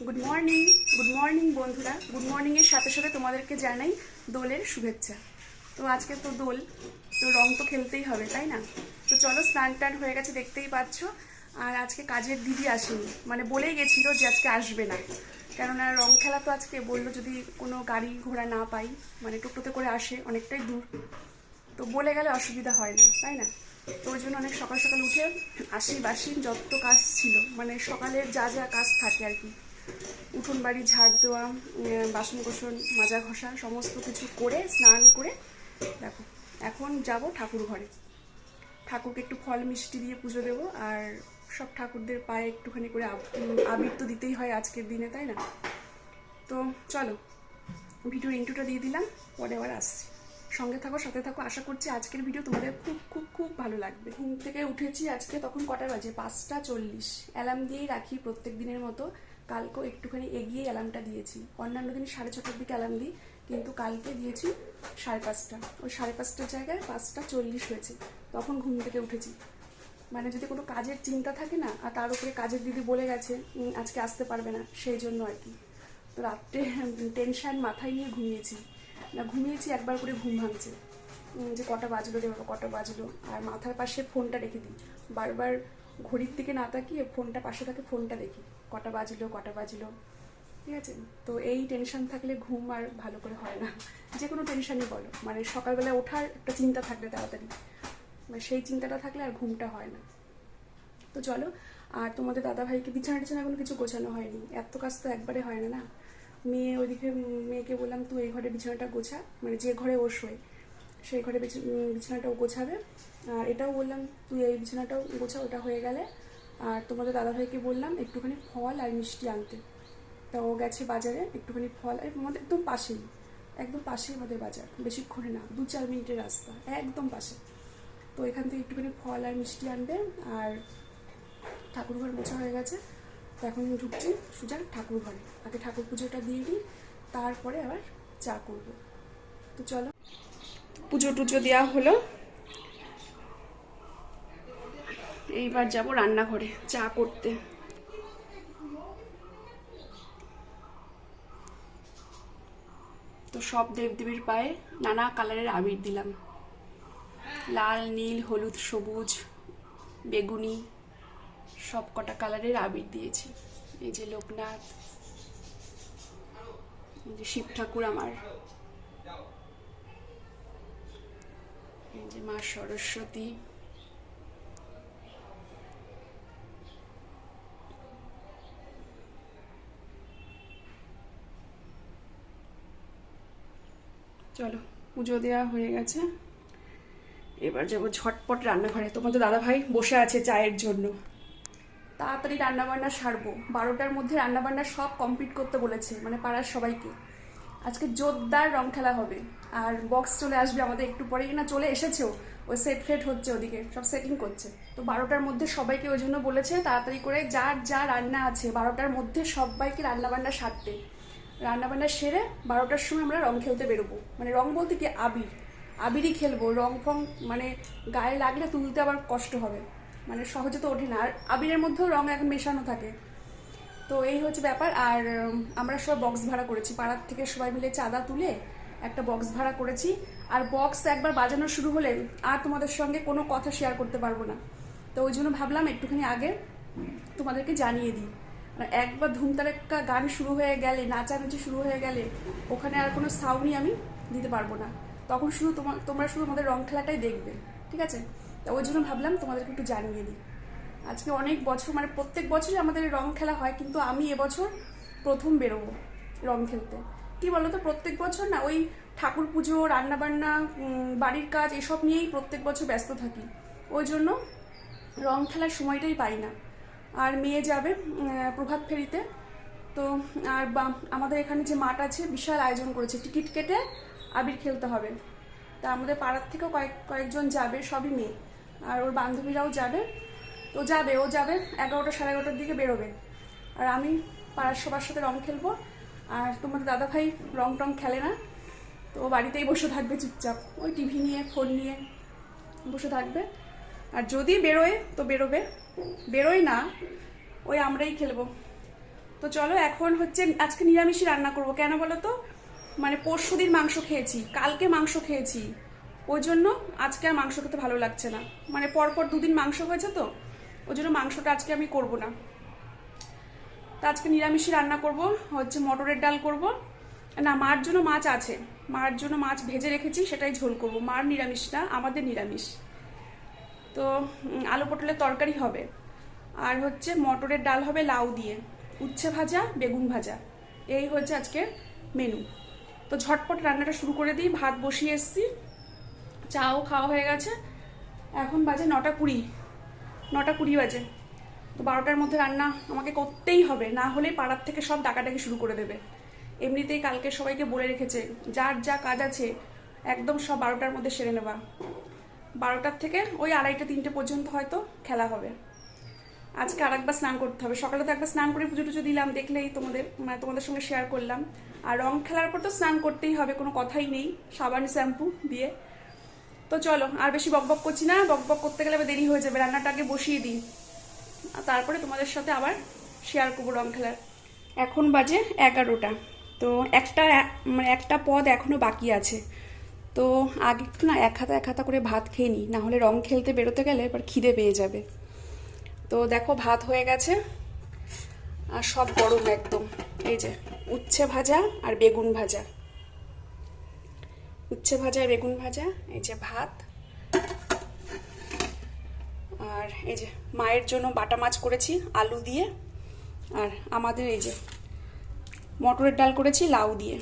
Good morning good morning বন্ধুরা। Good মর্নিংয়ের সাথে সাথে তোমাদেরকে জানাই দোলের শুভেচ্ছা। তো আজকে তো দোল, তো রং তো খেলতেই হবে, তাই না? তো চলো স্নান টান হয়ে গেছে, দেখতেই পাচ্ছ। আর আজকে কাজের দিদি আসেনি। মানে বলেই গেছিল যে আজকে আসবে না। কেননা রং খেলা তো আজকে, বলল যদি কোনো গাড়ি ঘোড়া না পাই মানে টোটোতে করে আসে, অনেকটাই দূর। তো বলে গেলে অসুবিধা হয় না, তাই না? তো ওই জন্য অনেক সকাল সকাল উঠে আসি বাসি যত কাজ ছিল। মানে সকালের যা যা কাজ থাকে আর কি। উঠোন বাড়ি ঝাড় দেওয়া বাসন কোসন, মাজা ঘষা, সমস্ত কিছু করে, স্নান করে, দেখো, এখন যাব ঠাকুর ঘরে। ঠাকুরকে একটু ফল মিষ্টি দিয়ে পুজো দেবো, আর সব ঠাকুরদের পায়ে একটুখানি করে আব- আবির তো দিতেই হয় আজকের দিনে, তাই না? তো চলো ভিডিওর ইন্টুটা দিয়ে দিলাম, পরে আবার আসছি। সঙ্গে থাকো, সাথে থাকো, আশা করছি আজকের ভিডিও তোমাদের খুব খুব খুব ভালো লাগবে। ঘুম থেকে উঠেছি আজকে তখন কটা বাজে? পাঁচটা চল্লিশ। অ্যালার্ম দিয়েই রাখি প্রত্যেক দিনের মতো। কালকেও একটুখানি এগিয়ে অ্যালার্মটা দিয়েছি। অন্যান্য দিন সাড়ে ছটার দিকে অ্যালার্ম দিই, কিন্তু কালকে দিয়েছি সাড়ে পাঁচটা। ওই সাড়ে পাঁচটার জায়গায় পাঁচটা চল্লিশ হয়েছে। তখন ঘুম থেকে উঠেছি। মানে যদি কোনো কাজের চিন্তা থাকে না, আর তার উপরে কাজের দিদি বলে গেছে আজকে আসতে পারবে না, সেই জন্য আর কি। তো রাত্রে টেনশন মাথায় নিয়ে ঘুমিয়েছি। না, ঘুমিয়েছি, একবার করে ঘুম ভাঙছে। যে কটা বাজলো রে বাবা, কটা বাজলো। আর মাথার পাশে ফোনটা রেখে দিই। বারবার ঘড়ির দিকে না তাকিয়ে ফোনটা পাশে থাকে ফোনটা দেখি। কটা বাজলো কটা বাজলো, ঠিক আছে? তো এই টেনশন থাকলে ঘুম আর ভালো করে হয় না। যে কোনো টেনশনই বলো। মানে সকালবেলা ওঠার একটা চিন্তা থাকলে তাড়াতাড়ি। মানে সেই চিন্তাটা থাকলে আর ঘুমটা হয় না। তো চলো, আর তোমাদের দাদা ভাইকে বিছানা টিছানা কোনো কিছু গোছানো হয়নি। এত কাজ তো একবারে হয় না না? মেয়ে ওইদিকে, মেয়েকে বললাম, তুই এই ঘরে বিছানাটা গোছা। মানে যে ঘরে ও শোয়, সেই ঘরে বিছ- বিছানাটাও গোছাবে। আর এটাও বললাম, তুই এই বিছানাটাও গোছা, ওটা হয়ে গেলে আর তোমাদের দাদা ভাইকে বললাম একটুখানি ফল আর মিষ্টি আনতে। তা ও গেছে বাজারে একটুখানি ফল আর আমাদের একদম পাশেই একদম পাশেই আমাদের বাজার, বেশিক্ষণে না, দু চার মিনিটের রাস্তা, একদম পাশে। তো এখান থেকে একটুখানি ফল আর মিষ্টি আনবে আর ঠাকুর ঘর মোছা হয়ে গেছে। তো এখন ঢুকছি সুজা ঠাকুর ঘরে আগে ঠাকুর পুজোটা দিয়ে দিই, তারপরে আবার চা করব। তো চলো, পুজো টুজো দেওয়া হলো। এইবার যাব রান্নাঘরে, চা করতে। তো সব দেবদেবীর পায়ে নানা কালারের আবির দিলাম। লাল, নীল, হলুদ, সবুজ, বেগুনি, সব কটা কালারের আবির দিয়েছি। এই যে লোকনাথ শিব ঠাকুর আমার। এই যে মা সরস্বতী চলো, পুজো দেওয়া হয়ে গেছে। এবার যাব ঝটপট রান্নাঘরে। তোমাদের দাদা ভাই বসে আছে চায়ের জন্য। তাড়াতাড়ি রান্নাবান্না সারবো। বারোটার মধ্যে রান্নাবান্না সব কমপ্লিট করতে বলেছে মানে পাড়ার সবাইকে। আজকে জোরদার রং খেলা হবে। আর বক্স চলে আসবে আমাদের একটু পরে কিনা চলে এসেছেও। ওই সেট ফেট হচ্ছে ওদিকে, সব সেটিং করছে। তো বারোটার মধ্যে সবাইকে ওই জন্য বলেছে, তাড়াতাড়ি করে যার যা রান্না আছে, বারোটার মধ্যে সবাইকে রান্নাবান্না সারতে। রান্নাবান্না সেরে বারোটার সময় আমরা রং খেলতে বেরোবো। মানে রং বলতে কি? আবির। আবিরই খেলব। রং ফং মানে গায়ে লাগলে তুলতে আবার কষ্ট হবে। মানে সহজে তো ওঠে না। আর আবিরের মধ্যেও রং এখন মেশানো থাকে। তো এই হচ্ছে ব্যাপার। আর আমরা সব বক্স ভাড়া করেছি। পাড়ার থেকে সবাই মিলে চাঁদা তুলে একটা বক্স ভাড়া করেছি। আর বক্স একবার বাজানো শুরু হলে আর তোমাদের সঙ্গে কোনো কথা শেয়ার করতে পারব না। তো ওই জন্য ভাবলাম একটুখানি আগে তোমাদেরকে জানিয়ে দিই। একবার ধুমতারেক্কা গান শুরু হয়ে গেলে, নাচানাচি শুরু হয়ে গেলে, ওখানে আর কোনো সাউন্ডই আমি দিতে পারব না। তখন শুধু তোমার তোমরা শুধু আমাদের রং খেলাটাই দেখবে, ঠিক আছে? তা ওই জন্য ভাবলাম তোমাদেরকে একটু জানিয়ে দিই। আজকে অনেক বছর মানে প্রত্যেক বছরই আমাদের রং খেলা হয়, কিন্তু আমি এবছর প্রথম বেরোবো রং খেলতে। কি বলতো, প্রত্যেক বছর না ওই ঠাকুর পুজো, রান্নাবান্না বাড়ির কাজ, এসব নিয়েই প্রত্যেক বছর ব্যস্ত থাকি। ওই জন্য রং খেলার সময়টাই পাই না। আর মেয়ে যাবে প্রভাত ফেরিতে। তো, আর আমাদের এখানে যে মাঠ আছে, বিশাল আয়োজন করেছে। টিকিট কেটে আবির খেলতে হবে। তা আমাদের পাড়ার থেকেও কয়েক, কয়েকজন যাবে, সবই মেয়ে। আর ওর বান্ধবীরাও যাবে। তো যাবে, ও যাবে, এগারোটা সাড়ে এগারোটার দিকে বেরোবে। আর আমি পাড়ার সবার সাথে রং খেলব। আর তোমাদের দাদা ভাই রং টং খেলে না। তো বাড়িতেই বসে থাকবে চুপচাপ। ওই টিভি নিয়ে, ফোন নিয়ে বসে থাকবে। আর যদি বেরোয়, তো বেরোবে। বেরোয় না, ওই আমরাই খেলব। তো চলো এখন হচ্ছে আজকে নিরামিষই রান্না করব। কেন বলো তো? মানে পরশু দিন মাংস খেয়েছি, কালকে মাংস খেয়েছি। ওই জন্য আজকে আর মাংস খেতে ভালো লাগছে না। মানে পরপর দুদিন মাংস হয়েছে তো, ওই জন্য মাংসটা আজকে আমি করব না। তো আজকে নিরামিষই রান্না করব, হচ্ছে মটরের ডাল করব। না, মার জন্য মাছ আছে। মার জন্য মাছ ভেজে রেখেছি, সেটাই ঝোল করব। মার নিরামিষ না আমাদের নিরামিষ। তো আলু পটলের তরকারি হবে। আর হচ্ছে মটরের ডাল হবে লাউ দিয়ে। উচ্ছে ভাজা, বেগুন ভাজা। এই হচ্ছে আজকের মেনু তো ঝটপট রান্নাটা শুরু করে দিই। ভাত বসিয়ে এসছি। চাও খাওয়া হয়ে গেছে। এখন বাজে নটা কুড়ি। নটা কুড়ি বাজে। তো বারোটার মধ্যে রান্না আমাকে করতেই হবে। না হলে পাড়ার থেকে সব ডাকাডাকি শুরু করে দেবে। এমনিতেই কালকে সবাইকে বলে রেখেছে, যার যা কাজ আছে, একদম সব বারোটার মধ্যে সেরে নেবা। বারোটার থেকে ওই আড়াইটা, তিনটে পর্যন্ত হয়তো খেলা হবে। আজকে আরেকবার স্নান করতে হবে। সকালে তো একবার স্নান করে পুজো টুজো দিলাম, দেখলেই তোমাদের মানে তোমাদের সঙ্গে শেয়ার করলাম। আর রং খেলার পর তো স্নান করতেই হবে, কোনো কথাই নেই, সাবান শ্যাম্পু দিয়ে। তো চলো, আর বেশি বকবক করছি না বকবক করতে গেলে দেরি হয়ে যাবে, রান্নাটা আগে বসিয়ে দিই। আর তারপরে তোমাদের সাথে আবার শেয়ার করব রং খেলার। এখন বাজে এগারোটা, তো একটা মানে একটা পদ এখনও বাকি আছে। তো আগে একটু না এক হাতা এক হাতা করে ভাত খেয়ে নিই। না হলে রং খেলতে বেরোতে গেলে এবার খিদে পেয়ে যাবে। তো দেখো ভাত হয়ে গেছে আর সব গরম একদম। এই যে উচ্ছে ভাজা আর বেগুন ভাজা। উচ্ছে ভাজা বেগুন ভাজা, এই যে ভাত। আর এই যে মায়ের জন্য বাটা মাছ করেছি, আলু দিয়ে। আর আমাদের এই যে মটরের ডাল করেছি, লাউ দিয়ে।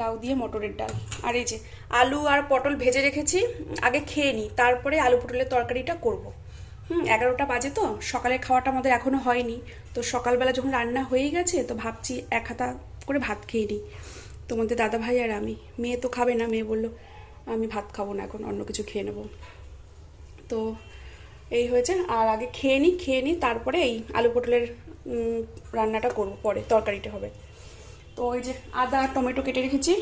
লাউ দিয়ে মটরের ডাল। আর এই যে আলু আর পটল ভেজে রেখেছি, আগে খেয়ে নিই, তারপরে আলু পটলের তরকারিটা করব। হুম, এগারোটা বাজে তো, সকালের খাওয়াটা আমাদের এখনও হয়নি। তো সকালবেলা যখন রান্না হয়েই গেছে, তো ভাবছি এক হাতা করে ভাত খেয়ে নিই। তোমাদের দাদা ভাই আর আমি, মেয়ে তো খাবে না, মেয়ে বলল, আমি ভাত খাব না এখন, অন্য কিছু খেয়ে নেব। তো এই হয়েছে, আর আগে খেয়ে নিই খেয়ে নিই, তারপরে এই আলু পটলের রান্নাটা করব, পরে তরকারিটা হবে। তো ওই যে আদা আর টমেটো কেটে রেখেছি।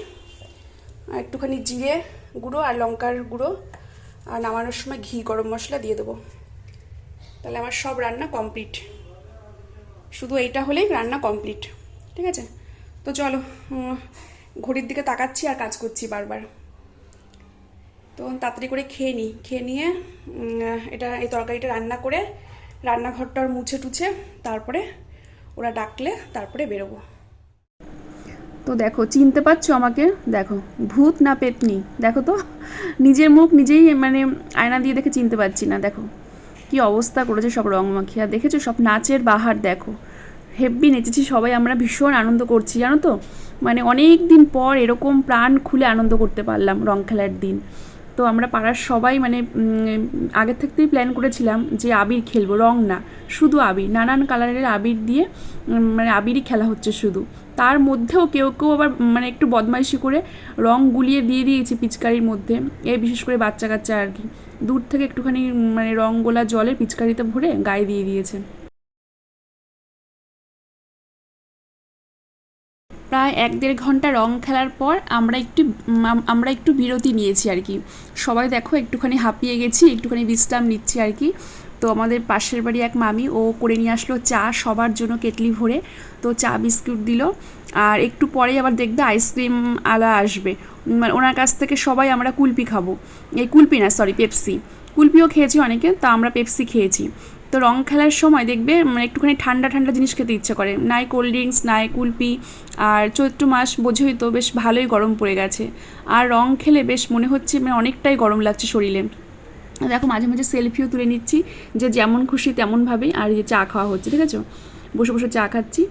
আর একটুখানি জিরে গুঁড়ো আর লঙ্কার গুঁড়ো। আর নামানোর সময় ঘি, গরম মশলা দিয়ে দেবো। তাহলে আমার সব রান্না কমপ্লিট। শুধু এইটা হলেই রান্না কমপ্লিট। ঠিক আছে? তো চলো ঘড়ির দিকে তাকাচ্ছি আর কাজ করছি বারবার। তো তাড়াতাড়ি করে খেয়ে নিই। খেয়ে নিয়ে এটা, এই তরকারিটা রান্না করে রান্নাঘরটার মুছে টুছে, তারপরে ওরা ডাকলে তারপরে বেরোবো। তো দেখো, চিনতে পারছ আমাকে? দেখো, ভূত না পেতনি? দেখো তো, নিজের মুখ নিজেই মানে আয়না দিয়ে দেখে চিনতে পারছি না, দেখো। কি অবস্থা করেছে সব রং মাখিয়া দেখেছ সব নাচের বাহার, দেখো। হেব্বি নেচেছি, সবাই আমরা ভীষণ আনন্দ করছি, জানো তো? মানে অনেক দিন পর এরকম প্রাণ খুলে আনন্দ করতে পারলাম রং খেলার দিন। তো আমরা পাড়ার সবাই মানে আগের থেকেই প্ল্যান করেছিলাম যে আবির খেলব, রং না, শুধু আবির, নানান কালারের আবির দিয়ে মানে আবিরই খেলা হচ্ছে শুধু। তার মধ্যেও কেউ কেউ আবার মানে একটু বদমাইশি করে রং গুলিয়ে দিয়ে দিয়েছে পিচকারির মধ্যে। এই বিশেষ করে বাচ্চা কাচ্চা আর কি। দূর থেকে একটুখানি মানে রং গোলা জলে পিচকারিতে ভরে গায়ে দিয়ে দিয়েছে। প্রায় এক দেড় ঘণ্টা রং খেলার পর আমরা একটু আমরা একটু বিরতি নিয়েছি আর কি। সবাই দেখো একটুখানি হাঁপিয়ে গেছি, একটুখানি বিশ্রাম নিচ্ছি আর কি। তো আমাদের পাশের বাড়ি এক মামি, ও করে নিয়ে আসলো চা সবার জন্য কেটলি ভরে। তো চা বিস্কুট দিল। আর একটু পরেই আবার দেখবে আইসক্রিম আলা আসবে। মানে ওনার কাছ থেকে সবাই আমরা কুলপি খাব। এই কুলপি না সরি পেপসি। কুলপিও খেয়েছি অনেকে, তা আমরা পেপসি খেয়েছি। তো রং খেলার সময় দেখবে মানে একটুখানি ঠান্ডা ঠান্ডা জিনিস খেতে ইচ্ছে করে। নাই কোল্ড ড্রিঙ্কস নাই কুলপি, আর চৈত্র মাস বোঝোই তো বেশ ভালোই গরম পড়ে গেছে। আর রং খেলে বেশ মনে হচ্ছে মানে অনেকটাই গরম লাগছে শরীরে। দেখো, মাঝে মাঝে সেলফিও তুলে নিচ্ছি যে যেমন খুশি তেমনভাবেই আর যে চা খাওয়া হচ্ছে, ঠিক আছে? বসে বসে চা খাচ্ছি।